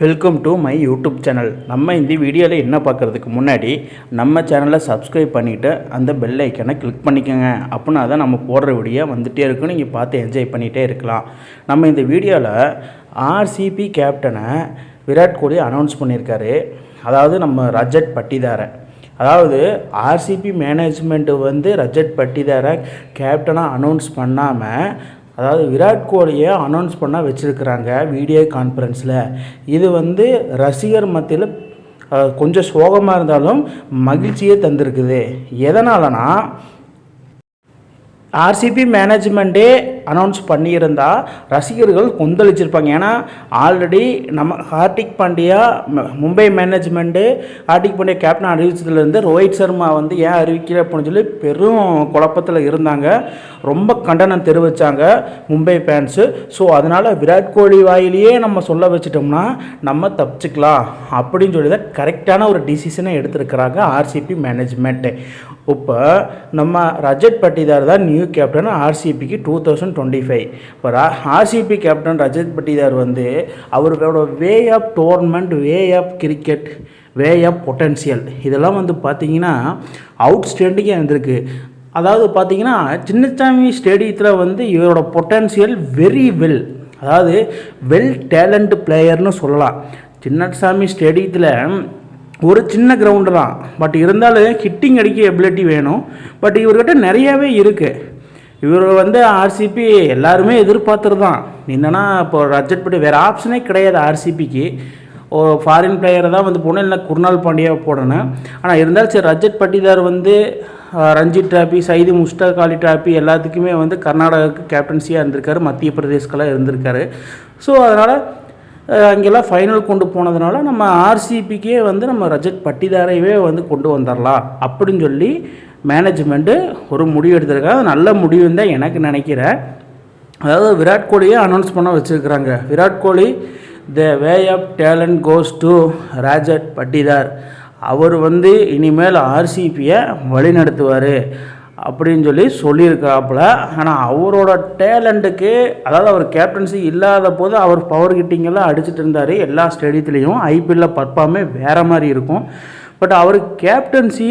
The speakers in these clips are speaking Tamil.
Welcome to my YouTube channel நம்ம இந்த வீடியோவில் என்ன பார்க்குறதுக்கு முன்னாடி நம்ம சேனலை சப்ஸ்கிரைப் பண்ணிவிட்டு அந்த பெல் ஐக்கனை கிளிக் பண்ணிக்கோங்க. அப்படின்னா தான் நம்ம போடுற வீடியோ வந்துகிட்டே இருக்கும். நீங்கள் பார்த்து என்ஜாய் பண்ணிகிட்டே இருக்கலாம். நம்ம இந்த வீடியோவில் ஆர்சிபி கேப்டனை விராட் கோலி அனௌன்ஸ் பண்ணியிருக்காரு அதாவது நம்ம ரஜட் பட்டிதாரை அதாவது ஆர்சிபி மேனேஜ்மெண்ட்டு வந்து ரஜட் பட்டிதாரை கேப்டனாக அனௌன்ஸ் பண்ணாமல் அதாவது விராட் கோலியை அனௌன்ஸ் பண்ண வச்சுருக்குறாங்க வீடியோ கான்ஃபரன்ஸில் இது வந்து ரசிகர் மத்தியில் கொஞ்சம் சோகமாக இருந்தாலும் மகிழ்ச்சியே தந்திருக்குது. எதனாலனா ஆர்சிபி மேனேஜ்மெண்ட்டே அனௌன்ஸ் பண்ணியிருந்தா ரசிகர்கள் கொந்தளிச்சிருப்பாங்க. ஏன்னா ஆல்ரெடி நம்ம ஹார்திக் பாண்டியா ம- மும்பை மேனேஜ்மெண்ட்டு ஹார்திக் பாண்டியா கேப்டன் அறிவித்ததுலேருந்து ரோஹித் சர்மா வந்து ஏன் அறிவிக்கல அப்படின்னு சொல்லி பெரும் குழப்பத்தில் இருந்தாங்க. ரொம்ப கண்டனம் தெரிவித்தாங்க மும்பை ஃபேன்ஸு ஸோ அதனால் விராட் கோலி வாயிலேயே நம்ம சொல்ல வச்சிட்டோம்னா நம்ம தப்பிச்சுக்கலாம் அப்படின்னு சொல்லி தான் கரெக்டான ஒரு டிசிஷனை எடுத்திருக்கிறாங்க ஆர்சிபி மேனேஜ்மெண்ட்டு இப்போ நம்ம ரஜத் பட்டிதார் தான் நியூ கேப்டன் ஆர்சிபிக்கு டூ தௌசண்ட் டுவெண்ட்டி ஃபைவ் இப்போ ஆர்சிபி கேப்டன் ரஜத் பட்டிதார் வந்து அவர்களோட way of tournament way of cricket way of potential இதெல்லாம் வந்து பார்த்தீங்கன்னா அவுட்ஸ்டாண்டிங்காக இருந்திருக்கு. அதாவது பார்த்தீங்கன்னா சின்னசாமி ஸ்டேடியத்தில் வந்து இவரோட பொட்டன்ஷியல் வெரி வெல் அதாவது வெல் டேலண்ட் பிளேயர்னு சொல்லலாம். சின்னசாமி ஸ்டேடியத்தில் ஒரு சின்ன கிரவுண்டு தான். பட் இருந்தாலும் ஹிட்டிங் அடிக்க எபிலிட்டி வேணும். பட் இவர்கிட்ட நிறையாவே இருக்குது இவர் வந்து ஆர்சிபி எல்லாருமே எதிர்பார்த்துரு தான் என்னென்னா இப்போ ரஜத் பட்டி வேறு ஆப்ஷனே கிடையாது ஆர்சிபிக்கு ஒரு ஃபாரின் பிளேயரை தான் வந்து போடணும் இல்லை குர்னால் பாண்டியாவை போடணும். ஆனால் இருந்தாலும் சரி ரஜத் பட்டிதார் வந்து ரஞ்சித் டிராபி சைது முஸ்டாக் அலி டிராபி எல்லாத்துக்குமே வந்து கர்நாடகாவுக்கு கேப்டன்சியாக இருந்திருக்காரு மத்திய பிரதேஷ்கெல்லாம் இருந்திருக்காரு. ஸோ அதனால் அங்கெல்லாம் ஃபைனல் கொண்டு போனதுனால நம்ம ஆர்சிபிக்கே வந்து நம்ம ரஜத் பட்டிதாரையவே வந்து கொண்டு வந்துடலாம் அப்படின்னு சொல்லி மேனேஜ்மெண்ட்டு ஒரு முடிவு எடுத்திருக்காங்க. அது நல்ல முடிவுன்னு தான் எனக்கு நினைக்கிறேன். அதாவது விராட் கோலியை அனௌன்ஸ் பண்ண வச்சுருக்குறாங்க. Virat Kohli the way of talent goes to Rajat Patidar அவர் வந்து இனிமேல் ஆர்சிபியை வழிநடத்துவார் அப்படின்னு சொல்லி சொல்லியிருக்காப்புல. ஆனால் அவரோட டேலண்ட்டுக்கு அதாவது அவர் கேப்டன்சி இல்லாத போது அவர் பவர் கிட்டிங்கெல்லாம் அடிச்சிட்டு இருந்தார். எல்லா ஸ்டேடியத்துலேயும் ஐபிஎல்லில் பர்ஃபார்மே வேறு மாதிரி இருக்கும். பட் அவர் கேப்டன்சி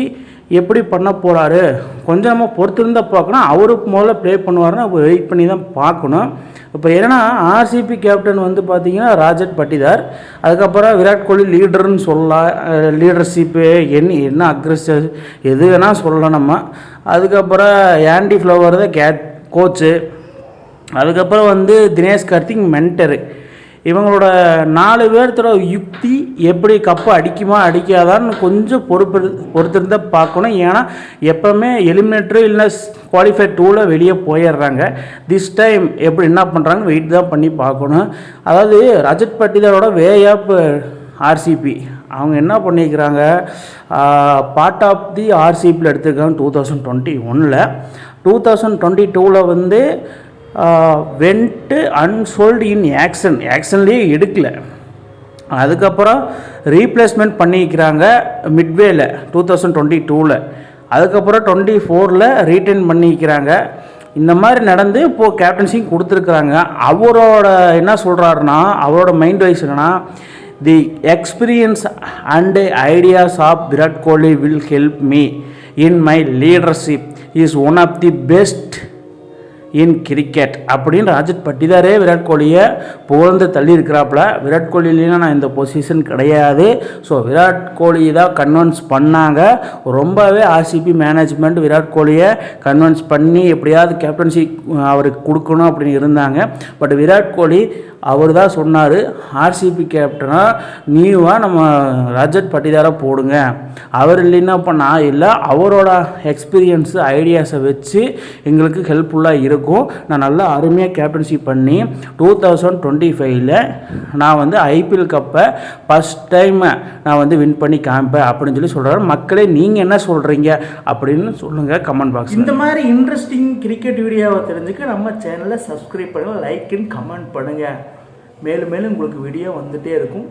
எப்படி பண்ண போகிறாரு கொஞ்சம் நம்ம பொறுத்திருந்த பார்க்கணும். அவருக்கு முதல்ல ப்ளே பண்ணுவாருன்னு வெயிட் பண்ணி தான் பார்க்கணும். இப்போ என்னன்னா ஆர்சிபி கேப்டன் வந்து பார்த்தீங்கன்னா ராஜத் பட்டிதார். அதுக்கப்புறம் விராட் கோலி லீடர்னு சொல்லலாம் லீடர்ஷிப்பு என்ன என்ன அக்ரஸர் எது வேணால் சொல்லலாம் நம்ம. அதுக்கப்புறம் ஆண்டி ஃப்ளவர் தான் கே கோச்சு அதுக்கப்புறம் வந்து தினேஷ் கார்த்திக் மென்டரு இவங்களோட நாலு பேர்த்தோட யுக்தி எப்படி கப்பு அடிக்குமா அடிக்காதான்னு கொஞ்சம் பொறுப்பு பொறுத்திருந்தா பார்க்கணும். ஏன்னா எப்போவுமே எலிமினேட்டரி இல்லை குவாலிஃபை டூவில் வெளியே போயிடுறாங்க. திஸ் டைம் எப்படி என்ன பண்ணுறாங்க வெயிட் தான் பண்ணி பார்க்கணும். அதாவது ரஜத் பட்டிதாரோட வே ஆஃப் ஆர்சிபி அவங்க என்ன பண்ணிக்கிறாங்க பார்ட் ஆஃப் தி ஆர்சிபியில் எடுத்துருக்காங்க டூ தௌசண்ட் டுவெண்ட்டி ஒனில் டூ தௌசண்ட் டுவெண்ட்டி டூவில் வந்து வென்ட்டு அன்சோல்டு இன் ஆக்ஷன் ஆக்ஷன்லேயே எடுக்கல. அதுக்கப்புறம் ரீப்ளேஸ்மெண்ட் பண்ணிக்கிறாங்க மிட்வேல டூ தௌசண்ட் டுவெண்ட்டி டூவில் அதுக்கப்புறம் டுவெண்ட்டி ஃபோரில் ரீட்டைன் பண்ணிக்கிறாங்க. இந்த மாதிரி நடந்து இப்போது கேப்டன்சியும் கொடுத்துருக்குறாங்க. அவரோட என்ன சொல்கிறாருன்னா அவரோட மைண்ட் வைஸ் என்னன்னா the experience and ideas of Virat Kohli will help me in my leadership is one of the best in cricket அப்படின்னு ராஜத் பட்டிதாரே விராட் கோலியை புகழ்ந்து தள்ளி இருக்கிறாப்புல விராட் கோலி இல்லைன்னா நான் இந்த பொசிஷன் கிடையாது. ஸோ விராட் கோலி தான் கன்வின்ஸ் பண்ணாங்க. ரொம்பவே ஆர்சிபி மேனேஜ்மெண்ட் விராட் கோலியை கன்வின்ஸ் பண்ணி எப்படியாவது கேப்டன்சி அவருக்கு கொடுக்கணும் அப்படின்னு இருந்தாங்க. பட் விராட் கோலி அவர் தான் சொன்னார் ஆர்சிபி கேப்டனாக நீவாக நம்ம ரஜத் பட்டிதாரை போடுங்க. அவர் இல்லைன்னா இப்போ நான் இல்லை அவரோட எக்ஸ்பீரியன்ஸு ஐடியாஸை வச்சு எங்களுக்கு ஹெல்ப்ஃபுல்லாக இருக்கும். நான் நல்லா அருமையாக கேப்டன்ஷிப் பண்ணி டூ தௌசண்ட் டுவெண்ட்டி ஃபைவ்ல நான் வந்து ஐபிஎல் கப்பை ஃபஸ்ட் டைம் நான் வந்து வின் பண்ணி காமிப்பேன் அப்படின்னு சொல்லி சொல்கிறாரு மக்களே நீங்கள் என்ன சொல்கிறீங்க அப்படின்னு சொல்லுங்கள் கமெண்ட் பாக்ஸ் இந்த மாதிரி இன்ட்ரெஸ்டிங் கிரிக்கெட் வீடியோவை தெரிஞ்சுக்க நம்ம சேனலை சப்ஸ்கிரைப் பண்ணுங்கள் லைக் அண்ட் கமெண்ட் பண்ணுங்கள் மேலும் மேலும் உங்களுக்கு வீடியோ வந்துகிட்டே இருக்கும்.